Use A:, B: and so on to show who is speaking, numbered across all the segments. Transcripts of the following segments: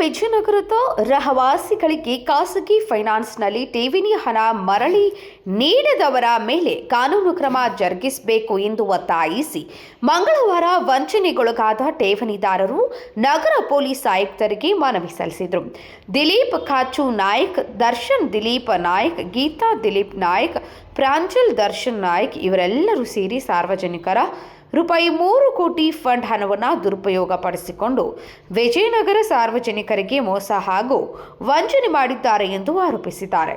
A: ವಿಜಯನಗರದ ರಹವಾಸಿಗಳಿಗೆ ಖಾಸಗಿ ಫೈನಾನ್ಸ್ನಲ್ಲಿ ಠೇವಣಿ ಹಣ ಮರಳಿ ನೀಡದವರ ಮೇಲೆ ಕಾನೂನು ಕ್ರಮ ಜರುಗಿಸಬೇಕು ಎಂದು ಒತ್ತಾಯಿಸಿ ಮಂಗಳವಾರ ವಂಚನೆಗೊಳಗಾದ ಠೇವಣಿದಾರರು ನಗರ ಪೊಲೀಸ್ ಆಯುಕ್ತರಿಗೆ ಮನವಿ ಸಲ್ಲಿಸಿದರು. ದಿಲೀಪ್ ಖಾಚು ನಾಯಕ್, ದರ್ಶನ್ ದಿಲೀಪ್ ನಾಯಕ್, ಗೀತಾ ದಿಲೀಪ್ ನಾಯಕ್, ಪ್ರಾಂಜಲ್ ದರ್ಶನ್ ನಾಯಕ್ ಇವರೆಲ್ಲರೂ ಸೇರಿ ಸಾರ್ವಜನಿಕರ ರೂಪಾಯಿ ಮೂರು ಕೋಟಿ ಫಂಡ್ ಹಣವನ್ನು ದುರುಪಯೋಗಪಡಿಸಿಕೊಂಡು ವಿಜಯನಗರ ಸಾರ್ವಜನಿಕರಿಗೆ ಮೋಸ ಹಾಗೂ ವಂಚನೆ ಮಾಡಿದ್ದಾರೆ ಎಂದು ಆರೋಪಿಸಿದ್ದಾರೆ.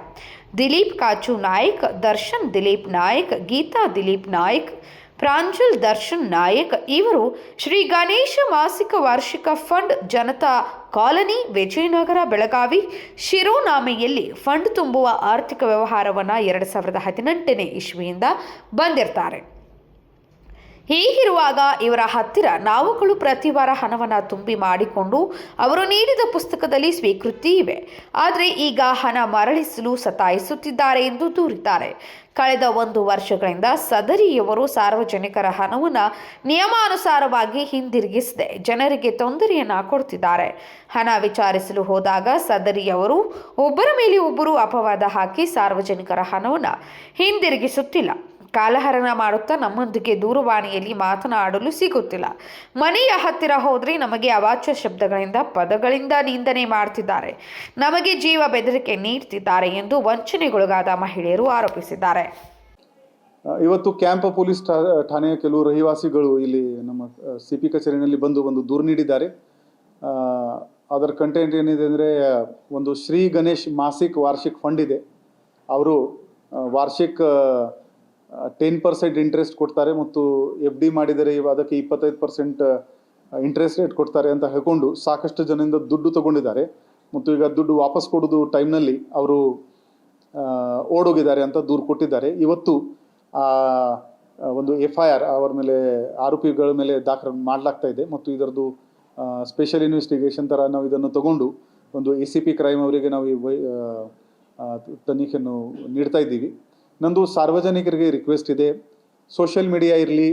A: ದಿಲೀಪ್ ಕಾಚು ನಾಯಕ್, ದರ್ಶನ್ ದಿಲೀಪ್ ನಾಯಕ್, ಗೀತಾ ದಿಲೀಪ್ ನಾಯಕ್, ಪ್ರಾಂಜಲ್ ದರ್ಶನ್ ನಾಯಕ್ ಇವರು ಶ್ರೀ ಗಣೇಶ ಮಾಸಿಕ ವಾರ್ಷಿಕ ಫಂಡ್ ಜನತಾ ಕಾಲನಿ, ವಿಜಯನಗರ, ಬೆಳಗಾವಿ ಶಿರೋನಾಮೆಯಲ್ಲಿ ಫಂಡ್ ತುಂಬುವ ಆರ್ಥಿಕ ವ್ಯವಹಾರವನ್ನು ಎರಡು ಸಾವಿರದ ಹದಿನೆಂಟನೇ ಇಸ್ವಿಯಿಂದ ಬಂದಿರ್ತಾರೆ. ಹೀಗಿರುವಾಗ ಇವರ ಹತ್ತಿರ ನಾವುಗಳು ಪ್ರತಿ ವಾರ ಹಣವನ್ನು ತುಂಬಿ ಮಾಡಿಕೊಂಡು ಅವರು ನೀಡಿದ ಪುಸ್ತಕದಲ್ಲಿ ಸ್ವೀಕೃತಿ ಇವೆ. ಆದರೆ ಈಗ ಹಣ ಮರಳಿಸಲು ಸತಾಯಿಸುತ್ತಿದ್ದಾರೆ ಎಂದು ದೂರಿದ್ದಾರೆ. ಕಳೆದ ಒಂದು ವರ್ಷಗಳಿಂದ ಸದರಿಯವರು ಸಾರ್ವಜನಿಕರ ಹಣವನ್ನು ನಿಯಮಾನುಸಾರವಾಗಿ ಹಿಂದಿರುಗಿಸದೆ ಜನರಿಗೆ ತೊಂದರೆಯನ್ನು ಕೊಡ್ತಿದ್ದಾರೆ. ಹಣ ವಿಚಾರಿಸಲು ಹೋದಾಗ ಸದರಿಯವರು ಒಬ್ಬರ ಮೇಲೆ ಒಬ್ಬರು ಅಪವಾದ ಹಾಕಿ ಸಾರ್ವಜನಿಕರ ಹಣವನ್ನು ಹಿಂದಿರುಗಿಸುತ್ತಿಲ್ಲ. ಕಾಲಹರಣ ಮಾಡುತ್ತಾ ನಮ್ಮೊಂದಿಗೆ ದೂರವಾಣಿಯಲ್ಲಿ ಮಾತನಾಡಲು ಸಿಗುತ್ತಿಲ್ಲ. ಮನೆಯ ಹತ್ತಿರ ಹೋದರೆ ನಮಗೆ ಅವಾಚ್ಯ ಶಬ್ದಗಳಿಂದ, ಪದಗಳಿಂದ ನಿಂದನೆ ಮಾಡ್ತಿದ್ದಾರೆ. ನಮಗೆ ಜೀವ ಬೆದರಿಕೆ ನೀಡ್ತಿದ್ದಾರೆ ಎಂದು ವಂಚನೆಗೊಳಗಾದ ಮಹಿಳೆಯರು ಆರೋಪಿಸಿದ್ದಾರೆ.
B: ಇವತ್ತು ಕ್ಯಾಂಪ್ ಪೊಲೀಸ್ ಠಾಣೆಯ ಕೆಲವು ರಹಿವಾಸಿಗಳು ಇಲ್ಲಿ ನಮ್ಮ ಸಿಪಿ ಕಚೇರಿನಲ್ಲಿ ಬಂದು ಒಂದು ದೂರು ನೀಡಿದ್ದಾರೆ. ಅದರ ಕಂಟೆಂಟ್ ಏನಿದೆ ಅಂದರೆ, ಒಂದು ಶ್ರೀ ಗಣೇಶ್ ಮಾಸಿಕ್ ವಾರ್ಷಿಕ್ ಫಂಡ್ ಇದೆ. ಅವರು ವಾರ್ಷಿಕ ಟೆನ್ ಪರ್ಸೆಂಟ್ ಇಂಟ್ರೆಸ್ಟ್ ಕೊಡ್ತಾರೆ ಮತ್ತು ಎಫ್ ಡಿ ಮಾಡಿದರೆ ಅದಕ್ಕೆ ಇಪ್ಪತ್ತೈದು ಪರ್ಸೆಂಟ್ ಇಂಟ್ರೆಸ್ಟ್ ರೇಟ್ ಕೊಡ್ತಾರೆ ಅಂತ ಹೇಳ್ಕೊಂಡು ಸಾಕಷ್ಟು ಜನರಿಂದ ದುಡ್ಡು ತಗೊಂಡಿದ್ದಾರೆ. ಮತ್ತು ಈಗ ದುಡ್ಡು ವಾಪಸ್ ಕೊಡೋದು ಟೈಮ್ನಲ್ಲಿ ಅವರು ಓಡೋಗಿದ್ದಾರೆ ಅಂತ ದೂರು ಕೊಟ್ಟಿದ್ದಾರೆ. ಇವತ್ತು, ಆ ಒಂದು ಎಫ್ ಐ ಆರ್ ಅವರ ಮೇಲೆ ಆರೋಪಿಗಳ ಮೇಲೆ ದಾಖಲೆ ಮಾಡಲಾಗ್ತಾ ಇದೆ. ಮತ್ತು ಇದರದ್ದು ಸ್ಪೆಷಲ್ ಇನ್ವೆಸ್ಟಿಗೇಷನ್ ಥರ ನಾವು ಇದನ್ನು ತಗೊಂಡು ಒಂದು ಎ ಸಿ ಪಿ ಕ್ರೈಮ್ ಅವರಿಗೆ ನಾವು ಈ ತನಿಖೆಯನ್ನು ನೀಡ್ತಾ ಇದ್ದೀವಿ. ನಂದು ಸಾರ್ವಜನಿಕರಿಗೆ ರಿಕ್ವೆಸ್ಟ್ ಇದೆ. ಸೋಷಿಯಲ್ ಮೀಡಿಯಾ ಇರಲಿ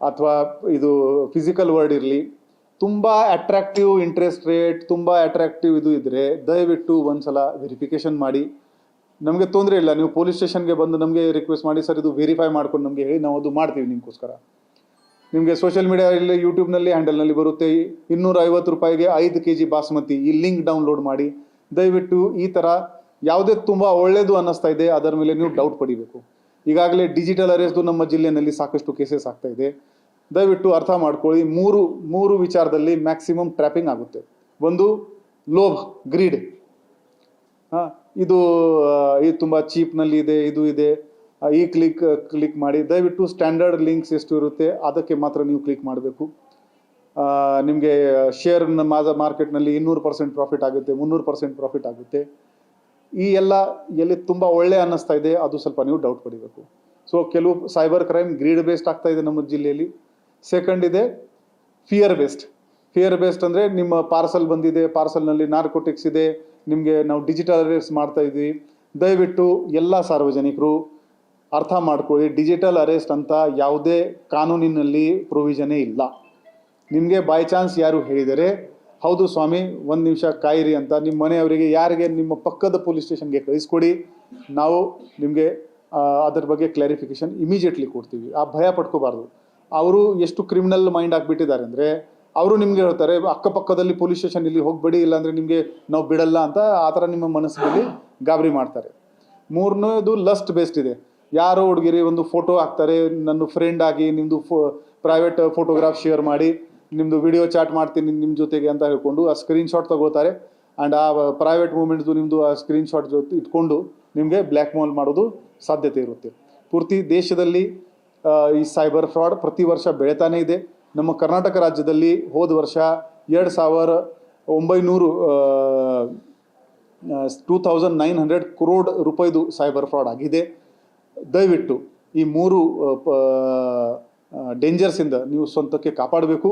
B: ಅಥವಾ ಇದು ಫಿಸಿಕಲ್ ವರ್ಡ್ ಇರಲಿ, ತುಂಬ ಅಟ್ರಾಕ್ಟಿವ್ ಇಂಟ್ರೆಸ್ಟ್ ರೇಟ್ ತುಂಬ ಅಟ್ರಾಕ್ಟಿವ್ ಇದು ಇದ್ದರೆ ದಯವಿಟ್ಟು ಒಂದ್ಸಲ ವೆರಿಫಿಕೇಷನ್ ಮಾಡಿ. ನಮಗೆ ತೊಂದರೆ ಇಲ್ಲ, ನೀವು ಪೊಲೀಸ್ ಸ್ಟೇಷನ್ಗೆ ಬಂದು ನಮಗೆ ರಿಕ್ವೆಸ್ಟ್ ಮಾಡಿ, ಸರ್ ಇದು ವೆರಿಫೈ ಮಾಡ್ಕೊಂಡು ನಮಗೆ ಹೇಳಿ, ನಾವು ಅದು ಮಾಡ್ತೀವಿ ನಿಮಗೋಸ್ಕರ. ನಿಮಗೆ ಸೋಷಿಯಲ್ ಮೀಡಿಯಾದಲ್ಲಿ ಯೂಟ್ಯೂಬ್ನಲ್ಲಿ ಹ್ಯಾಂಡಲ್ನಲ್ಲಿ ಬರುತ್ತೆ. ಇನ್ನೂರ ಐವತ್ತು ರೂಪಾಯಿಗೆ ಐದು ಕೆ ಜಿ ಬಾಸ್ಮತಿ ಈ ಲಿಂಕ್ ಡೌನ್ಲೋಡ್ ಮಾಡಿ. ದಯವಿಟ್ಟು ಈ ಥರ ಯಾವುದೇ ತುಂಬ ಒಳ್ಳೇದು ಅನ್ನಿಸ್ತಾ ಇದೆ, ಅದರ ಮೇಲೆ ನೀವು ಡೌಟ್ ಪಡಿಬೇಕು. ಈಗಾಗಲೇ ಡಿಜಿಟಲ್ ಅರೆಸ್ಟು ನಮ್ಮ ಜಿಲ್ಲೆಯಲ್ಲಿ ಸಾಕಷ್ಟು ಕೇಸಸ್ ಆಗ್ತಾ ಇದೆ. ದಯವಿಟ್ಟು ಅರ್ಥ ಮಾಡ್ಕೊಳ್ಳಿ, ಮೂರು ಮೂರು ವಿಚಾರದಲ್ಲಿ ಮ್ಯಾಕ್ಸಿಮಮ್ ಟ್ರ್ಯಾಪಿಂಗ್ ಆಗುತ್ತೆ. ಒಂದು, ಲೋಭ್ ಗ್ರೀಡ್ ಹಾಂ, ಇದು ಇದು ತುಂಬ ಚೀಪ್ನಲ್ಲಿ ಇದೆ, ಇದು ಇದೆ. ಈ ಕ್ಲಿಕ್ ಕ್ಲಿಕ್ ಮಾಡಿ, ದಯವಿಟ್ಟು ಸ್ಟ್ಯಾಂಡರ್ಡ್ ಲಿಂಕ್ಸ್ ಎಷ್ಟು ಇರುತ್ತೆ, ಅದಕ್ಕೆ ಮಾತ್ರ ನೀವು ಕ್ಲಿಕ್ ಮಾಡಬೇಕು. ನಿಮಗೆ ಶೇರ್ ಮಾರ್ಕೆಟ್ನಲ್ಲಿ ಇನ್ನೂರು ಪರ್ಸೆಂಟ್ ಪ್ರಾಫಿಟ್ ಆಗುತ್ತೆ, ಮುನ್ನೂರು ಪರ್ಸೆಂಟ್ ಪ್ರಾಫಿಟ್ ಆಗುತ್ತೆ. ಈ ಎಲ್ಲ ಎಲ್ಲಿ ತುಂಬ ಒಳ್ಳೆ ಅನ್ನಿಸ್ತಾ ಇದೆ, ಅದು ಸ್ವಲ್ಪ ನೀವು ಡೌಟ್ ಪಡಿಬೇಕು. ಸೊ ಕೆಲವು ಸೈಬರ್ ಕ್ರೈಮ್ ಗ್ರೀಡ್ ಬೇಸ್ಡ್ ಆಗ್ತಾ ಇದೆ ನಮ್ಮ ಜಿಲ್ಲೆಯಲ್ಲಿ. ಸೆಕೆಂಡ್ ಇದೆ ಫಿಯರ್ ಬೇಸ್ಡ್ ಫಿಯರ್ ಬೇಸ್ಡ್ ಅಂದರೆ ನಿಮ್ಮ ಪಾರ್ಸಲ್ ಬಂದಿದೆ ಪಾರ್ಸಲ್ನಲ್ಲಿ ನಾರ್ಕೋಟಿಕ್ಸ್ ಇದೆ, ನಿಮಗೆ ನಾವು ಡಿಜಿಟಲ್ ಅರೆಸ್ಟ್ ಮಾಡ್ತಾ ಇದ್ವಿ ದಯವಿಟ್ಟು ಎಲ್ಲ ಸಾರ್ವಜನಿಕರು ಅರ್ಥ ಮಾಡ್ಕೊಳ್ಳಿ ಡಿಜಿಟಲ್ ಅರೆಸ್ಟ್ ಅಂತ ಯಾವುದೇ ಕಾನೂನಿನಲ್ಲಿ ಪ್ರೊವಿಷನೇ ಇಲ್ಲ. ನಿಮಗೆ ಬೈ ಚಾನ್ಸ್ ಯಾರು ಹೇಳಿದರೆ ಹೌದು ಸ್ವಾಮಿ, ಒಂದು ನಿಮಿಷ ಕಾಯಿರಿ ಅಂತ ನಿಮ್ಮ ಮನೆಯವರಿಗೆ, ಯಾರಿಗೆ ನಿಮ್ಮ ಪಕ್ಕದ ಪೊಲೀಸ್ ಸ್ಟೇಷನ್ಗೆ ಕಳಿಸ್ಕೊಡಿ ನಾವು ನಿಮಗೆ ಅದ್ರ ಬಗ್ಗೆ ಕ್ಲಾರಿಫಿಕೇಶನ್ ಇಮಿಡಿಯೇಟ್ಲಿ ಕೊಡ್ತೀವಿ. ಆ, ಭಯ ಪಡ್ಕೋಬಾರ್ದು ಅವರು ಎಷ್ಟು ಕ್ರಿಮಿನಲ್ ಮೈಂಡ್ ಆಗಿಬಿಟ್ಟಿದ್ದಾರೆ ಅಂದರೆ, ಅವರು ನಿಮಗೆ ಹೇಳ್ತಾರೆ, ಅಕ್ಕಪಕ್ಕದಲ್ಲಿ ಪೊಲೀಸ್ ಸ್ಟೇಷನ್ ಇಲ್ಲಿ ಹೋಗಬೇಡಿ, ಇಲ್ಲಾಂದರೆ ನಿಮಗೆ ನಾವು ಬಿಡಲ್ಲ ಅಂತ ಆ ಥರ ನಿಮ್ಮ ಮನಸ್ಸಿನಲ್ಲಿ ಗಾಬರಿ ಮಾಡ್ತಾರೆ. ಮೂರನೇದು ಲಸ್ಟ್ ಬೇಸ್ಡ್ ಇದೆ. ಯಾರೋ ಹುಡುಗಿರಿ ಒಂದು ಫೋಟೋ ಹಾಕ್ತಾರೆ, ನನ್ನ ಫ್ರೆಂಡ್ ಆಗಿ ನಿಮ್ಮದು ಫೋ ಪ್ರೈವೇಟ್ ಫೋಟೋಗ್ರಾಫ್ ಶೇರ್ ಮಾಡಿ ನಿಮ್ಮದು ವಿಡಿಯೋ ಚಾಟ್ ಮಾಡ್ತೀನಿ ನಿಮ್ಮ ಜೊತೆಗೆ ಅಂತ ಹೇಳ್ಕೊಂಡು ಆ ಸ್ಕ್ರೀನ್ ಶಾಟ್ ತಗೋತಾರೆ ಆ್ಯಂಡ್ ಆ ಪ್ರೈವೇಟ್ ಮೂಮೆಂಟ್ದು ನಿಮ್ಮದು ಆ ಸ್ಕ್ರೀನ್ ಶಾಟ್ ಜೊತೆ ಇಟ್ಕೊಂಡು ನಿಮಗೆ ಬ್ಲ್ಯಾಕ್ ಮೇಲ್ ಮಾಡೋದು ಸಾಧ್ಯತೆ ಇರುತ್ತೆ. ಪೂರ್ತಿ ದೇಶದಲ್ಲಿ ಈ ಸೈಬರ್ ಫ್ರಾಡ್ ಪ್ರತಿ ವರ್ಷ ಬೆಳೀತಾನೇ ಇದೆ. ನಮ್ಮ ಕರ್ನಾಟಕ ರಾಜ್ಯದಲ್ಲಿ ಹೋದ ವರ್ಷ ಎರಡು ಸಾವಿರ ಒಂಬೈನೂರು two thousand nine hundred crore ರೂಪಾಯಿದು ಸೈಬರ್ ಫ್ರಾಡ್ ಆಗಿದೆ. ದಯವಿಟ್ಟು ಈ ಮೂರು ಡೇಂಜರ್ಸಿಂದ ನೀವು ಸ್ವಂತಕ್ಕೆ ಕಾಪಾಡಬೇಕು.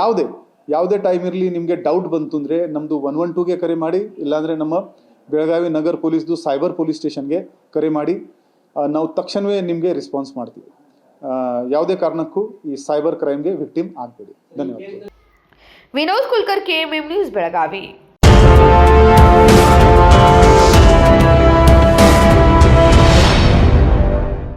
B: ಯಾವುದೇ ಯಾವುದೇ ಟೈಮ್ ಇರಲಿ ನಿಮಗೆ ಡೌಟ್ ಬಂತು ಅಂದರೆ ನಮ್ಮದು ಒನ್ ಒನ್ ಟೂಗೆ ಕರೆ ಮಾಡಿ, ಇಲ್ಲಾಂದರೆ ನಮ್ಮ ಬೆಳಗಾವಿ ನಗರ್ ಪೊಲೀಸ್ದು ಸೈಬರ್ ಪೊಲೀಸ್ ಸ್ಟೇಷನ್ಗೆ ಕರೆ ಮಾಡಿ ನಾವು ತಕ್ಷಣವೇ ನಿಮಗೆ ರೆಸ್ಪಾನ್ಸ್ ಮಾಡ್ತೀವಿ. ಯಾವುದೇ ಕಾರಣಕ್ಕೂ ಈ ಸೈಬರ್ ಕ್ರೈಮ್ಗೆ ವಿಕ್ಟಿಮ್ ಆಗಬೇಡಿ. ಧನ್ಯವಾದ
A: ವಿನೋದ್ ಕುಲ್ಕರ್ ಕೆಎಂಎಂ ನ್ಯೂಸ್ ಬೆಳಗಾವಿ.